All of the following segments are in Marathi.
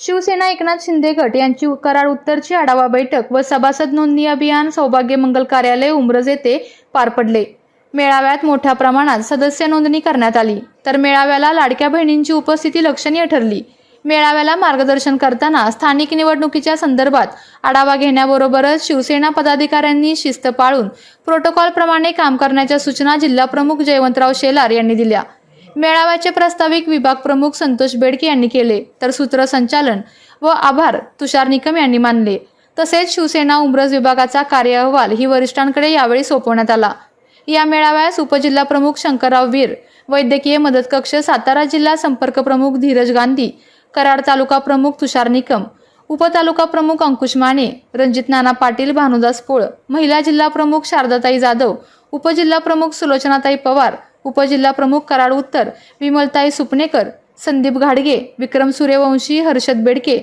शिवसेना एकनाथ शिंदे गट यांची करार उत्तरची आढावा बैठक व सभासद नोंदणी अभियान सौभाग्य मंगल कार्यालय उमरज येथे पार पडले. मेळाव्यात मोठ्या प्रमाणात सदस्य नोंदणी करण्यात आली. तर मेळाव्याला लाडक्या बहिणींची उपस्थिती लक्षणीय ठरली. मेळाव्याला मार्गदर्शन करताना स्थानिक निवडणुकीच्या संदर्भात आढावा घेण्याबरोबरच शिवसेना पदाधिकाऱ्यांनी शिस्त पाळून प्रोटोकॉलप्रमाणे काम करण्याच्या सूचना जिल्हाप्रमुख जयवंतराव शेलार यांनी दिल्या. मेळाव्याचे प्रास्ताविक विभाग प्रमुख संतोष बेडके यांनी केले तर सूत्रसंचालन व आभार तुषार निकम यांनी मानले. तसेच शिवसेना उमरज विभागाचा कार्य अहवाल ही वरिष्ठांकडे यावेळी सोपवण्यात आला. या मेळाव्यास उपजिल्हा प्रमुख शंकरराव वीर वैद्यकीय मदत कक्ष सातारा जिल्हा संपर्क प्रमुख धीरज गांधी कराड तालुका प्रमुख तुषार निकम उपतालुका प्रमुख अंकुश माने रणजित नाना पाटील भानुदास पोळ महिला जिल्हा प्रमुख शारदाताई जाधव उपजिल्हा प्रमुख सुलोचनाताई पवार उपजिल्हा प्रमुख कराड उत्तर विमलताई सुपणेकर संदीप घाडगे विक्रम सूर्यवंशी हर्षद बेडके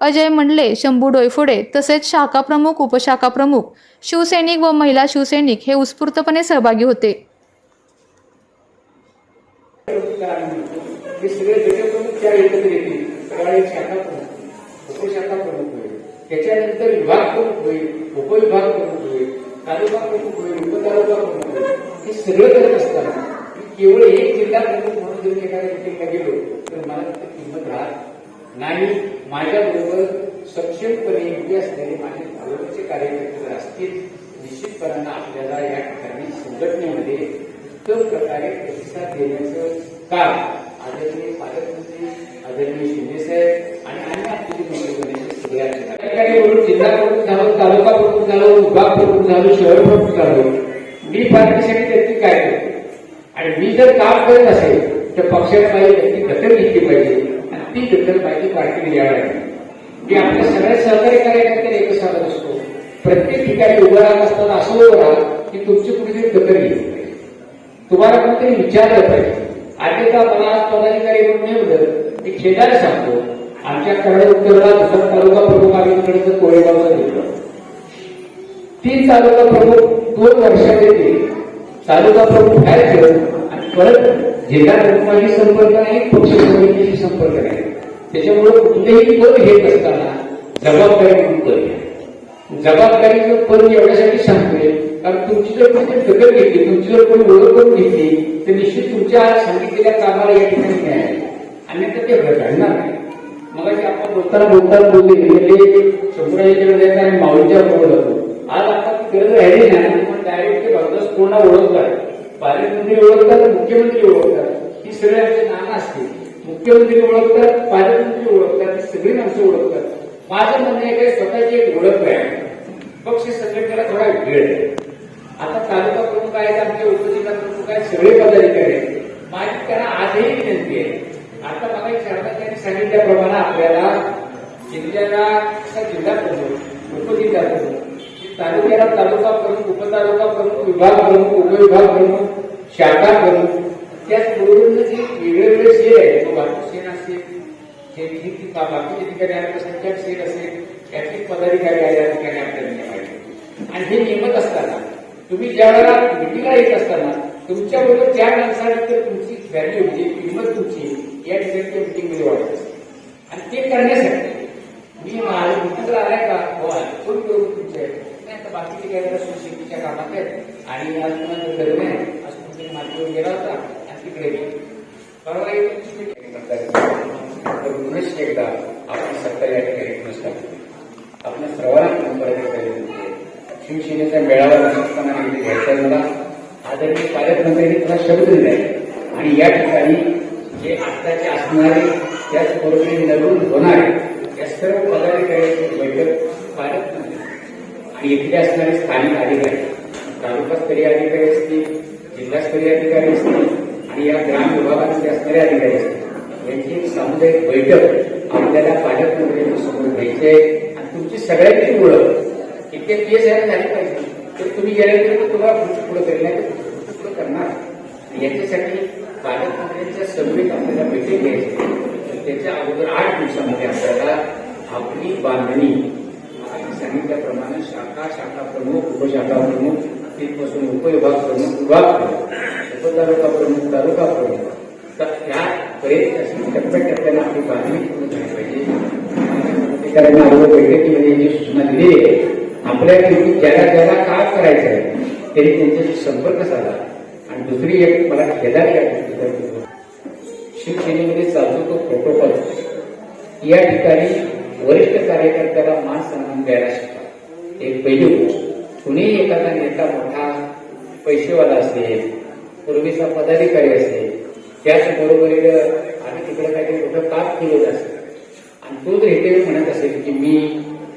अजय मंडले शंभू डोयफोडे तसेच शाखा प्रमुख उपशाखा प्रमुख शिवसैनिक व महिला शिवसैनिक हे उत्स्फूर्तपणे सहभागी होते. त्याच्यानंतर विभाग प्रमुख होईल उपविभाग प्रमुख होईल तालुका प्रमुख होईल उपतालुका प्रमुख होईल. हे सगळं करत असताना मी केवळ एक जिल्हा प्रमुख म्हणून जर एखाद्या मिटिंगला गेलो तर मला तिथे किंमत राहत नाही. माझ्याबरोबर सक्षमपणे योग्य असलेले माझे तालुक्याचे कार्यकर्ते जर असतील निश्चितपणानं आपल्याला या ठिकाणी संघटनेमध्ये उत्तम प्रकारे प्रतिसाद देण्याचं काम आदरणीय पालकमंत्री आदरणीय शिंदेसाहेब आणि अन्य आपली मंत्रिमंडळाचे सगळ्या ठिकाणी. जिल्हा प्रमुख झालो तालुका प्रमुख झालो विभाग प्रमुख झालो शहर प्रमुख झालो. मी पार्टीसाठी व्यक्ती काय करतो? आणि मी जर काम करत असेल तर पक्षाने माझी व्यक्ती दखल घेतली पाहिजे. आणि ती दखल माझी पार्टीने घ्यावी लागेल मी आपल्या सगळ्या सहकारी कार्यकर्त्यांना एकच सांगत असतो. प्रत्येक ठिकाणी उभं राहत असताना असं उभं राहा की तुमची कुठेतरी दखल घेतली पाहिजे. तुम्हाला कोणतरी विचारलं पाहिजे. अन्यथा मला आज पदाधिकारी म्हणून नेमलं मी खेदाने सांगतो आमच्या कडे उत्तरला दुसरा तालुका प्रमुख आम्ही कोळेगावचा कोळेगावचं घेतलं तीन तालुका प्रमुख दोन वर्षात येते? तालुका प्रमुख बाहेर व्हायचं आणि परत जिल्हा प्रमुखाशी संपर्क नाही पक्ष समितीशी संपर्क नाही. त्याच्यामुळे कुठलेही पद घेत असताना जबाबदारी म्हणून पद घ्या. जबाबदारीचं पद एवढ्यासाठी सांगतोय कारण तुमची जर कोणी दखल घेतली तुमची जर कोणी ओळख करून घेतली तर निश्चित तुमच्या सांगितलेल्या कामाला या ठिकाणी न्याय आणि तर ते घडणार नाही. मग आपण बोलताना बोलताना बोलले म्हणजे शंभराच्या आणि माऊलीच्या बरोबर. आज आता गरज राहिली नाही पण डायरेक्ट पूर्ण ओळखतात पालकमंत्री ओळखतात मुख्यमंत्री ओळखतात ही सगळे आमचे नाना असतील. मुख्यमंत्री ओळखतात पालकमंत्री ओळखतात ही सगळी माणसं ओळखतात माझं म्हणणं आहे की स्वतःची एक ओळख आहे. पक्ष संघटनेला थोडा वेळ आहे. आता तालुका प्रमुख आहेत आमचे उपजिल्हा प्रमुख आहेत सगळे पदाधिकारी आहेत. माझी त्यांना आजही विनंती आहे. आता मला एक शारदा सांगितल्याप्रमाणे आपल्याला जिल्ह्याला जिल्हा प्रमुख उपजिल्हा प्रमुख तालुक्याला तालुका प्रमुख उपतालुका प्रमुख विभाग प्रमुख उपविभाग प्रमुख शाखा प्रमुख त्याचबरोबर जे वेगळे वेगळे आहेत तो वाहतूक असेल जे ठिक- बाकीच्या ठिकाणी अल्पसंख्याक शेर असेल त्यातील पदाधिकारी आहे या ठिकाणी आपल्याला आणि हे नेमत असताना तुम्ही ज्या वेळेला मिटिंगला येत असताना तुमच्या बरोबर ज्या माणसाने तर तुमची व्हॅल्यू म्हणजे किंमत तुमची या ठिकाणी त्या मिटिंगमध्ये वाढत असते. आणि ते करण्यासाठी मी माझ्या मिटिंगला आलाय का हो आले. कोण करू तुमचे नाही आता बाकीचे काय जरा शेतीच्या कामात आहेत. आणि आज तुम्हाला गरज आहे आज कुठे मार्केटवर गेला होता. आणि तिकडे परवा एक एकदा आपण सत्ता या ठिकाणी पुनश्च आपल्या सर्वांना परत एकदा शिवसेनेचा मेळावा निश्चितपणाने इथे घ्यायचा झाला आदरणीय पालकमंत्र्यांनी तुला शब्द दिलाय आणि या ठिकाणी जे आत्ताचे असणारे त्याचबरोबर नवीन होणारे या सर्व पदाधिकाऱ्यांची बैठक पालकमंत्री आणि इथले असणारे स्थानिक अधिकारी तालुकास्तरीय अधिकारी असतील जिल्हास्तरीय अधिकारी असतील आणि या ग्राम विभागाचे असणारे अधिकारी असतील यांची एक सामुदायिक बैठक आपल्याला पालकमंत्र्यांच्या समोर घ्यायची आहे. आणि तुमची सगळ्यांची ओळख इतके केस यायला झाली पाहिजे तर तुम्ही गेल्यानंतर तुम्हाला पुढचं पुढे करेल नाही तर पुढे करणार. याच्यासाठी पालकमंत्र्यांच्या सभेत आपल्याला बैठक घ्यायची तर त्याच्या अगोदर आठ दिवसामध्ये आपल्याला आपली बांधणी सांगितल्याप्रमाणे शाखा शाखा प्रमुख उपशाखा प्रमुख तिथपासून उपविभाग प्रमुख विभाग प्रमुख उपतालुका प्रमुख तालुका प्रमुख. तर त्या पर्यंत टप्प्याटप्प्याने आपली बांधणी करून झाली पाहिजे. शेतकऱ्यांना अगोदर बैठकीमध्ये याची सूचना दिली आहे आपल्या शेवटी ज्याला ज्याला काय करायचं आहे त्यांनी त्यांच्याशी संपर्क साधा. आणि दुसरी एक मला खेदार शिवसेनेमध्ये चालतो तो प्रोटोकॉल या ठिकाणी वरिष्ठ कार्यकर्त्याला मान द्यायला शिका एक पहिली गोष्ट कुणीही एखादा नेता मोठा पैसेवाला असेल पूर्वीचा पदाधिकारी असेल त्याचबरोबर आम्ही तिकडे काहीतरी मोठं काम केलेलं असेल. आणि तो जर इथे म्हणत असेल की मी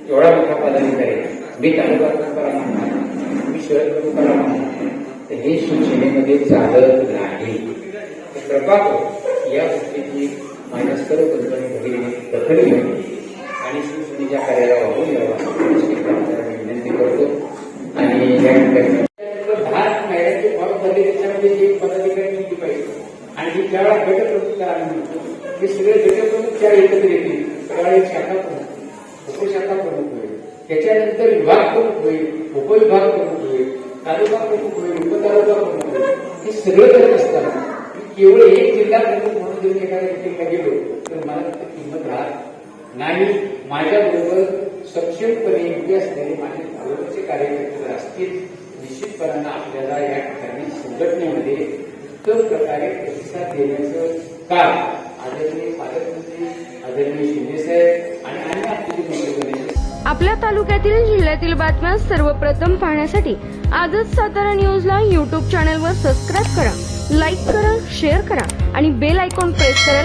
एवढा मोठा पदाधिकारी मी तालुका प्रमुखाला मानणार मी शहर प्रमुखाला म्हणणार तर हे शिवसेनेमध्ये चालत नाही. कृपा या गोष्टीची माझ्या सर्व कंपनी भगिनी दखल घेऊन आणि शिवसेनेच्या कार्याला वापरून यावा विनंती करतो आणि या ठिकाणी दहा महिन्याचे फॉर्म भरले त्याच्यामध्ये एक पदाधिकारी नियुक्ती पाहिजे आणि जी ज्यावेळेला गट आम्ही म्हणतो हे सगळे गट प्रमुख त्या एकत्र येतील त्यावेळेला एक शाखा प्रमुख उपशाखा प्रमुख होईल त्याच्यानंतर विभाग प्रमुख होईल उपविभाग प्रमुख होईल तालुका प्रमुख होईल उपतालुका प्रमुख होईल हे सगळं करत असताना केवळ एक जिल्हा प्रमुख म्हणून जर मी एखाद्या मिटिंगला गेलो तर मला किंमत राहत नाही माझ्याबरोबर सक्षमपणे योग्य असलेले माझे तालुक्याचे कार्यकर्ते असतील निश्चितपणानं आपल्याला या ठिकाणी संघटनेमध्ये उत्तम प्रकारे प्रतिसाद देण्याचं काम आदरणीय पालकमंत्री आदरणीय शिंदेसाहेब आणि अन्य आपली मंडळी आपल्या तालुक्यातील जिल्ह्यातील बातम्या सर्वप्रथम पाहण्यासाठी आजच सातारा न्यूजला युट्यूब चॅनलवर सबस्क्राईब करा लाईक करा शेअर करा आणि बेल आयकॉन प्रेस करायला